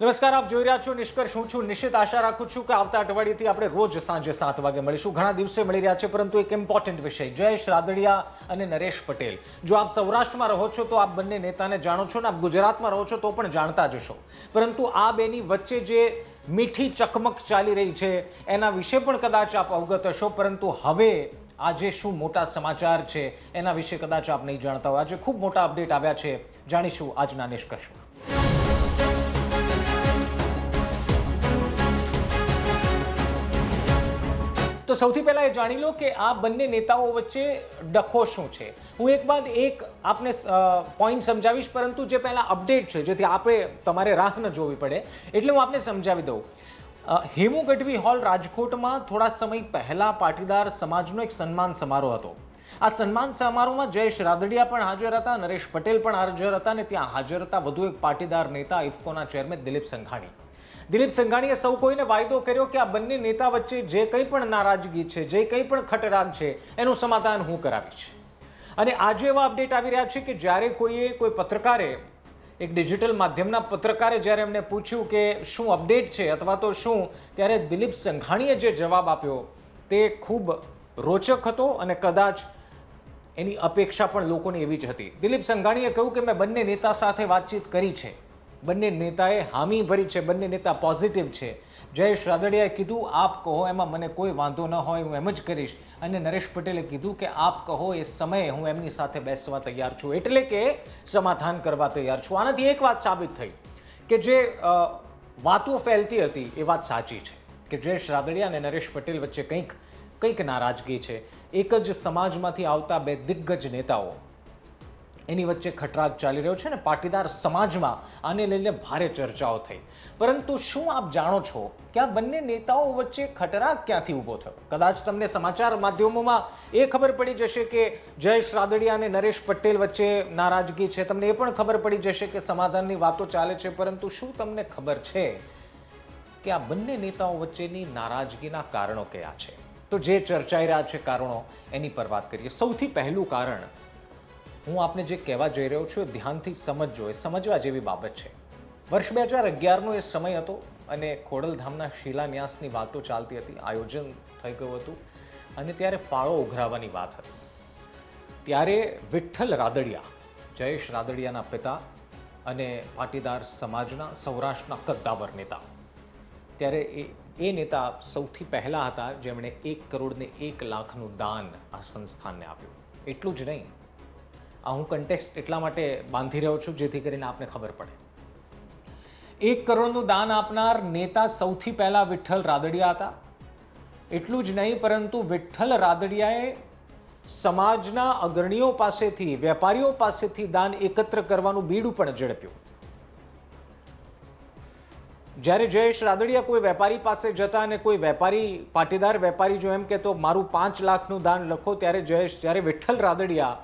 નમસ્કાર, આપ જોઈ રહ્યા છો નિષ્કર્ષ. હું છું નિશ્ચિત આશા રાખું છું કે આવતા અઠવાડિયેથી આપણે રોજ સાંજે સાત વાગે મળીશું. ઘણા દિવસે મળી રહ્યા છે, પરંતુ એક ઇમ્પોર્ટન્ટ વિષય. જયેશ રાદડિયા અને નરેશ પટેલ. જો આપ સૌરાષ્ટ્રમાં રહો છો, તો આપ બંને નેતાને જાણો છો ને આપ ગુજરાતમાં રહો છો, તો પણ જાણતા જ હશો. પરંતુ આ બેની વચ્ચે જે મીઠી ચકમક ચાલી રહી છે, એના વિશે પણ કદાચ આપ અવગત હશો. પરંતુ હવે આજે શું મોટા સમાચાર છે, એના વિશે કદાચ આપ નહીં જાણતા હોય. આજે ખૂબ મોટા અપડેટ આવ્યા છે. જાણીશું આજના નિષ્કર્ષમાં. તો સૌથી પહેલા એ જાણી લો કે આ બંને નેતાઓ વચ્ચે ડખો શું છે. હું એક બાદ એક આપને પોઈન્ટ સમજાવીશ, પરંતુ જે પહેલાં અપડેટ છે, જેથી આપણે તમારે રાહ ન જોવી પડે, એટલે હું આપને સમજાવી દઉં. હેમુ ગઢવી હોલ રાજકોટમાં થોડા સમય પહેલાં પાટીદાર સમાજનો એક સન્માન સમારોહ હતો. આ સન્માન સમારોહમાં જયેશ રાદડિયા પણ હાજર હતા, નરેશ પટેલ પણ હાજર હતા અને ત્યાં હાજર હતા વધુ એક પાટીદાર નેતા ઇફકોના ચેરમેન દિલીપ સંઘાણી. દિલીપ સંઘાણીએ સૌ કોઈને વાયદો કર્યો કે આ બંને નેતા વચ્ચે જે કંઈ પણ નારાજગી છે, જે કંઈ પણ ખટરાગ છે, એનું સમાધાન હું કરાવીશ. અને આજે એવા અપડેટ આવી રહ્યા છે કે જ્યારે કોઈએ કોઈ પત્રકારે, એક ડિજિટલ માધ્યમના પત્રકારે જ્યારે એમને પૂછ્યું કે શું અપડેટ છે અથવા તો શું, ત્યારે દિલીપ સંઘાણીએ જે જવાબ આપ્યો તે ખૂબ રોચક હતો અને કદાચ એની અપેક્ષા પણ લોકોની એવી જ હતી. દિલીપ સંઘાણીએ કહ્યું કે મેં બંને નેતા સાથે વાતચીત કરી છે. બંને નેતાએ હામી ભરી છે, બંને નેતા પોઝિટિવ છે. જયેશ રાદડિયાએ કીધું, આપ કહો, એમાં મને કોઈ વાંધો ન હોય, હું એમ જ કરીશ. અને નરેશ પટેલે કીધું કે, આપ કહો, એ સમયે હું એમની સાથે બેસવા તૈયાર છું. એટલે કે સમાધાન કરવા તૈયાર છું. આનાથી એક વાત સાબિત થઈ કે જે વાતો ફેલતી હતી, એ વાત સાચી છે કે જયેશ રાદડિયા અને નરેશ પટેલ વચ્ચે કંઈક કંઈક નારાજગી છે. એક જ સમાજમાંથી આવતા બે દિગ્ગજ નેતાઓ એની વચ્ચે ખટરાગ ચાલી રહ્યો છે ને પાટીદાર સમાજમાં આને લઈને ભારે ચર્ચાઓ થઈ. પરંતુ શું આપ જાણો છો કે આ બંને નેતાઓ વચ્ચે ખટરાગ ક્યાંથી ઊભો થયો? કદાચ તમને સમાચાર માધ્યમોમાં એ ખબર પડી જશે કે જયેશ રાદડિયા અને નરેશ પટેલ વચ્ચે નારાજગી છે. તમને એ પણ ખબર પડી જશે કે સમાધાનની વાતો ચાલે છે, પરંતુ શું તમને ખબર છે કે આ બંને નેતાઓ વચ્ચેની નારાજગીના કારણો કયા છે? તો જે ચર્ચાઈ રહ્યા છે કારણો એની પર વાત કરીએ. સૌથી પહેલું કારણ હું આપને જે કહેવા જઈ રહ્યો છું એ ધ્યાનથી સમજજો, એ સમજવા જેવી બાબત છે. વર્ષ બે હજાર અગિયારનો એ સમય હતો અને ખોડલધામના શિલાન્યાસની વાતો ચાલતી હતી, આયોજન થઈ ગયું હતું અને ત્યારે ફાળો ઉઘરાવવાની વાત હતી. ત્યારે વિઠ્ઠલ રાદડિયા, જયેશ રાદડિયાના પિતા અને પાટીદાર સમાજના, સૌરાષ્ટ્રના કદ્દાવર નેતા. ત્યારે એ એ નેતા સૌથી પહેલાં હતા જેમણે એક કરોડને એક લાખનું દાન આ સંસ્થાનને આપ્યું. એટલું જ નહીં આ હું કન્ટેક્સ્ટ એટલા માટે બાંધી રહ્યો છું જેથી કરીને આપને ખબર પડે. એક કરોડનું દાન આપનાર નેતા સૌથી પહેલાં વિઠ્ઠલ રાદડિયા હતા. એટલું જ નહીં, પરંતુ વિઠ્ઠલ રાદડિયાએ સમાજના અગ્રણીઓ પાસેથી, વેપારીઓ પાસેથી દાન એકત્ર કરવાનું બીડું પણ ઝડપ્યું. જ્યારે જયેશ રાદડિયા કોઈ વેપારી પાસે જતા અને કોઈ વેપારી, પાટીદાર વેપારી જો એમ કહેતો, મારું પાંચ લાખનું દાન લખો, ત્યારે જયેશ જ્યારે વિઠ્ઠલ રાદડિયા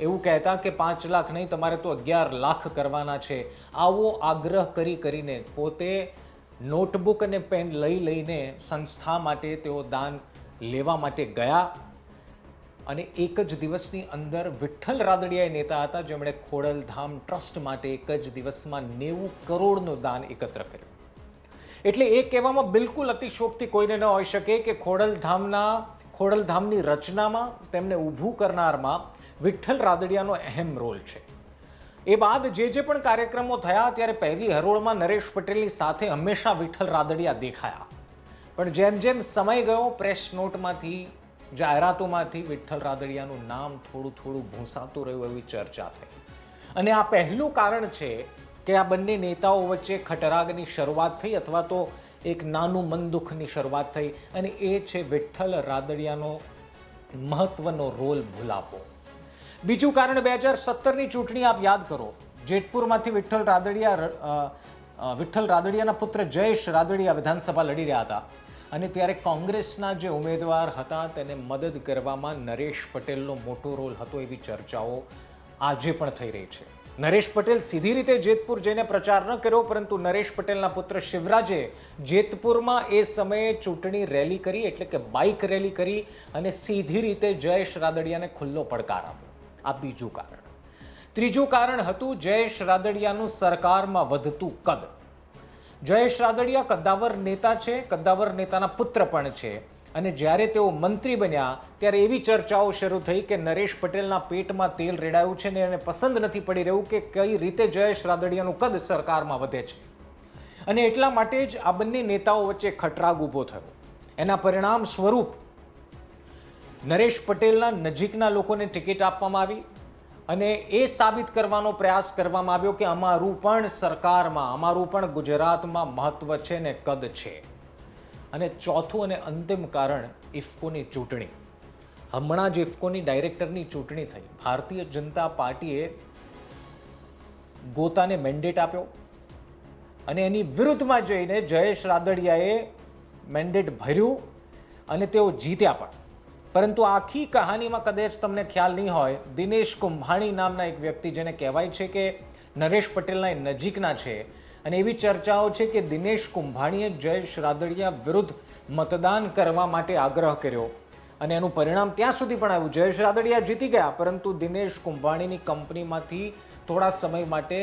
એવું કહેતા કે પાંચ લાખ નહીં, તમારે તો અગિયાર લાખ કરવાના છે. આવો આગ્રહ કરી કરીને પોતે નોટબુક અને પેન લઈ લઈને સંસ્થા માટે તેઓ દાન લેવા માટે ગયા. અને એક જ દિવસની અંદર વિઠ્ઠલ રાદડિયા નેતા હતા, જેમણે ખોડલધામ ટ્રસ્ટ માટે એક જ દિવસમાં નેવું કરોડનું દાન એકત્ર કર્યું. એટલે એ કહેવામાં બિલકુલ અતિશોક્તિ કોઈને ન હોઈ શકે કે ખોડલધામના, ખોડલધામની રચનામાં, તેમને ઊભું કરનારમાં વિઠ્ઠલ રાદડિયાનો અહેમ રોલ છે. એ બાદ જે જે પણ કાર્યક્રમો થયા ત્યારે પહેલી હરોળમાં નરેશ પટેલની સાથે હંમેશા વિઠ્ઠલ રાદડિયા દેખાયા. પણ જેમ જેમ સમય ગયો, પ્રેસ નોટમાંથી, જાહેરાતોમાંથી વિઠ્ઠલ રાદડિયાનું નામ થોડું થોડું ભૂંસાતું રહ્યું એવી ચર્ચા થઈ. અને આ પહેલું કારણ છે કે આ બંને નેતાઓ વચ્ચે ખટરાગની શરૂઆત થઈ અથવા તો એક નાનું મનદુખની શરૂઆત થઈ અને એ છે વિઠ્ઠલ રાદડિયાનો મહત્ત્વનો રોલ ભૂલાપો. બીજું કારણ બે હજાર સત્તરની ચૂંટણી આપ યાદ કરો. જેતપુરમાંથી વિઠ્ઠલ રાદડિયા વિઠ્ઠલ રાદડિયાના પુત્ર જયેશ રાદડિયા વિધાનસભા લડી રહ્યા હતા. અને ત્યારે કોંગ્રેસના જે ઉમેદવાર હતા તેને મદદ કરવામાં નરેશ પટેલનો મોટો રોલ હતો એવી ચર્ચાઓ આજે પણ થઈ રહી છે. નરેશ પટેલ સીધી રીતે જેતપુર જઈને પ્રચાર ન કર્યો, પરંતુ નરેશ પટેલના પુત્ર શિવરાજે જેતપુરમાં એ સમયે ચૂંટણી રેલી કરી, એટલે કે બાઇક રેલી કરી અને સીધી રીતે જયેશ રાદડિયાને ખુલ્લો પડકાર આપ્યો. આ બીજું કારણ. ત્રીજું કારણ હતું જયેશ રાદડિયાનું સરકારમાં વધતું કદ. જયેશ રાદડિયા કદ્દાવર નેતા છે, કદ્દાવર નેતાના પુત્ર પણ છે અને જ્યારે તેઓ મંત્રી બન્યા, ત્યારે એવી ચર્ચાઓ શરૂ થઈ કે નરેશ પટેલના પેટમાં તેલ રેડાયું છે ને એને પસંદ નથી પડી રહ્યું કે કઈ રીતે જયેશ રાદડિયાનું કદ સરકારમાં વધે છે. અને એટલા માટે જ આ બંને નેતાઓ વચ્ચે ખટરાગ ઊભો થયો. એના પરિણામ સ્વરૂપ નરેશ પટેલના નજીકના લોકોને ટિકિટ આપવામાં આવી અને એ સાબિત કરવાનો પ્રયાસ કરવામાં આવ્યો કે અમારું પણ સરકારમાં, અમારું પણ ગુજરાતમાં મહત્વ છે ને કદ છે. અને ચોથું અને અંતિમ કારણ ઇફકોની ચૂંટણી. હમણાં જ ઇફકોની ડાયરેક્ટરની ચૂંટણી થઈ. ભારતીય જનતા પાર્ટીએ ગોતાને મેન્ડેટ આપ્યો અને એની વિરુદ્ધમાં જઈને જયેશ રાદડિયાએ મેન્ડેટ ભર્યું અને તેઓ જીત્યા પણ. પરંતુ આખી કહાનીમાં કદાચ તમને ખ્યાલ નહીં હોય, દિનેશ કુંભાણી નામના એક વ્યક્તિ જેને કહેવાય છે કે નરેશ પટેલના નજીકના છે અને એવી ચર્ચાઓ છે કે દિનેશ કુંભાણીએ જયેશ રાદડિયા વિરુદ્ધ મતદાન કરવા માટે આગ્રહ કર્યો અને એનું પરિણામ ત્યાં સુધી પણ આવ્યું. જયેશ રાદડિયા જીતી ગયા, પરંતુ દિનેશ કુંભાણીની કંપનીમાંથી થોડા સમય માટે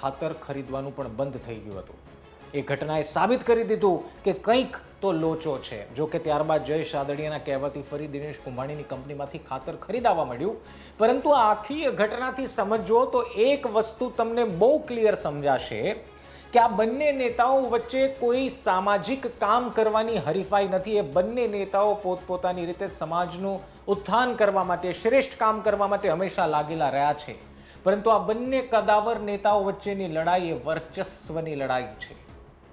ખાતર ખરીદવાનું પણ બંધ થઈ ગયું હતું. એ ઘટનાએ સાબિત કરી દીધું કે કંઈક તો લોચો છે. જો કે ત્યારબાદ જયેશ રાદડિયાના કહેવાથી ફરી દિનેશ કુંભાણીની કંપનીમાંથી ખાતર ખરીદાવા મળ્યું પરંતુ આખી ઘટનાથી સમજો તો એક વસ્તુ તમને બહુ ક્લિયર સમજાશે કે આ બંને નેતાઓ વચ્ચે કોઈ સામાજિક કામ કરવાની હરીફાઈ નથી. એ બંને નેતાઓ પોતપોતાની રીતે સમાજનું ઉત્થાન કરવા માટે, શ્રેષ્ઠ કામ કરવા માટે હંમેશા લાગેલા રહ્યા છે. પરંતુ આ બંને કદાવર નેતાઓ વચ્ચેની લડાઈ એ વર્ચસ્વની લડાઈ છે.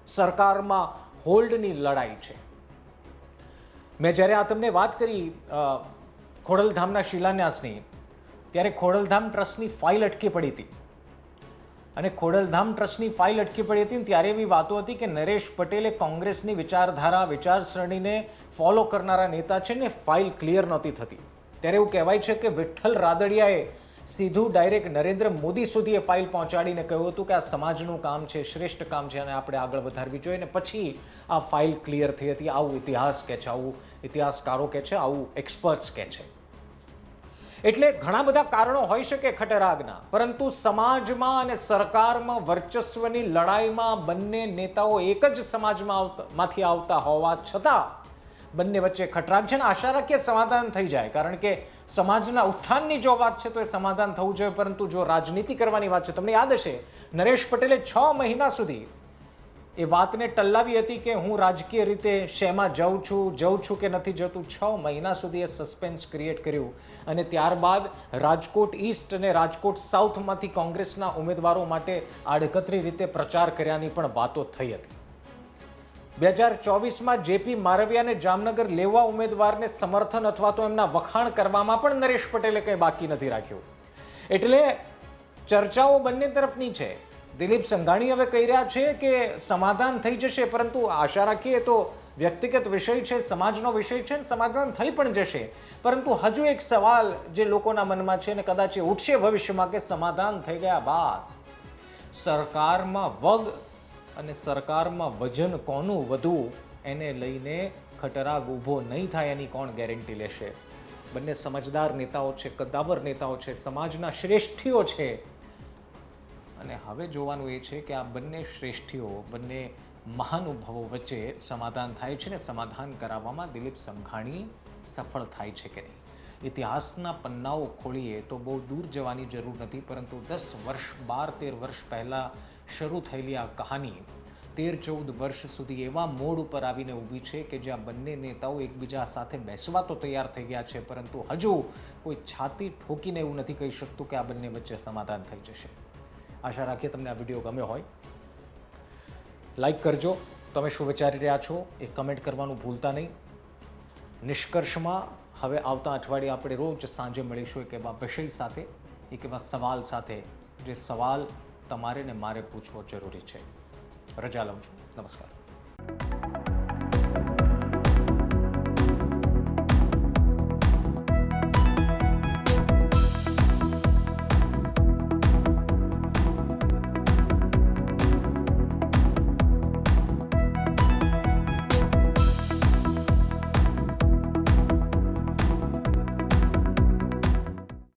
સરકારમાં હોલ્ડની લડાઈ છે. મેં જ્યારે આ તમને વાત કરી ખોડલધામના શિલાન્યાસની, ત્યારે ખોડલધામ ટ્રસ્ટની ફાઇલ અટકી પડી હતી. અને ખોડલધામ ટ્રસ્ટની ફાઇલ અટકી પડી હતી ત્યારે એવી વાતો હતી કે નરેશ પટેલે કોંગ્રેસની વિચારધારા, વિચારસરણીને ફોલો કરનારા નેતા છે ને ફાઇલ ક્લિયર નહોતી થતી. ત્યારે એવું કહેવાય છે કે વિઠ્ઠલ રાદડિયાએ સીધું ડાયરેક્ટ નરેન્દ્ર મોદી સુધી એ ફાઇલ પહોંચાડીને કહ્યું હતું કે આ સમાજનું કામ છે, શ્રેષ્ઠ કામ છે અને આપણે આગળ વધારવી જોઈએ અને પછી આ ફાઇલ ક્લિયર થઈ હતી. આવું ઇતિહાસ કે છે, આવું ઇતિહાસકારો કે છે, આવું એક્સપર્ટ્સ કહે છે. એટલે ઘણા બધા કારણો હોઈ શકે ખટરાગના, પરંતુ સમાજમાં અને સરકારમાં વર્ચસ્વની લડાઈમાં બંને નેતાઓ એક જ સમાજમાં આવતા, માંથી આવતા હોવા છતાં બંને વચ્ચે ખટરાગ છે ને આશા રાખીએ સમાધાન થઈ જાય. કારણ કે સમાજના ઉત્થાનની જો વાત છે તો એ સમાધાન થવું જોઈએ, પરંતુ જો રાજનીતિ કરવાની વાત છે, તમને યાદ હશે, નરેશ પટેલે છ મહિના સુધી એ વાતને ટલ્લાવી હતી કે હું રાજકીય રીતે શેમાં જાઉં છું, જઉં છું કે નથી જતું, છ મહિના સુધી એ સસ્પેન્સ ક્રિએટ કર્યું. અને ત્યારબાદ રાજકોટ ઈસ્ટ અને રાજકોટ સાઉથમાંથી કોંગ્રેસના ઉમેદવારો માટે આડકતરી રીતે પ્રચાર કર્યાની પણ વાતો થઈ હતી. બે હજાર ચોવીસમાં જેપી મારવિયાને જામનગર લેવા ઉમેદવારને સમર્થન અથવા તો એમના વખાણ કરવામાં પણ નરેશ પટેલે કંઈ બાકી નથી રાખ્યું. એટલે ચર્ચાઓ બંને તરફની છે. દિલીપ સંઘાણી હવે કહી રહ્યા છે કે સમાધાન થઈ જશે, પરંતુ આશા રાખીએ તો વ્યક્તિગત વિષય છે, સમાજનો વિષય છે ને સમાધાન થઈ પણ જશે. પરંતુ હજુ એક સવાલ જે લોકોના મનમાં છે ને કદાચ એ ઉઠશે ભવિષ્યમાં કે સમાધાન થઈ ગયા બાદ સરકારમાં વગ અને સરકારમાં વજન કોનું વધુ, એને લઈને ખટરાગ ઊભો નહીં થાય એની કોણ ગેરંટી લેશે? બંને સમજદાર નેતાઓ છે કદાવર નેતાઓ છે, સમાજના શ્રેષ્ઠીઓ છે. અને હવે જોવાનું એ છે કે આ બંને શ્રેષ્ઠીઓ, બંને મહાનુભાવો વચ્ચે સમાધાન થાય છે ને સમાધાન કરાવવામાં દિલીપ સંઘાણી સફળ થાય છે કે નહીં? ઇતિહાસના પન્નાઓ ખોલીએ તો બહુ દૂર જવાની જરૂર નથી, પરંતુ દસ વર્ષ, બાર તેર વર્ષ પહેલાં શરૂ થયેલી આ કહાની તેર ચૌદ વર્ષ સુધી એવા મોડ ઉપર આવીને ઊભી છે કે જ્યાં બંને નેતાઓ એકબીજા સાથે બેસવા તો તૈયાર થઈ ગયા છે, પરંતુ હજુ કોઈ છાતી ઠોકીને એવું નથી કહી શકતું કે આ બંને વચ્ચે સમાધાન થઈ જશે. આશા રાખીએ તમને આ વીડિયો ગમ્યો હોય. લાઈક કરજો. તમે શું વિચારી રહ્યા છો એ કમેન્ટ કરવાનું ભૂલતા નહીં. નિષ્કર્ષમાં હવે આવતા અઠવાડિયે આપણે રોજ સાંજે મળીશું એક એવા વિષય સાથે, એક એવા સવાલ સાથે, જે સવાલ તમારે ને મારે પૂછવો જરૂરી છે. રજા લઉં છું. નમસ્કાર.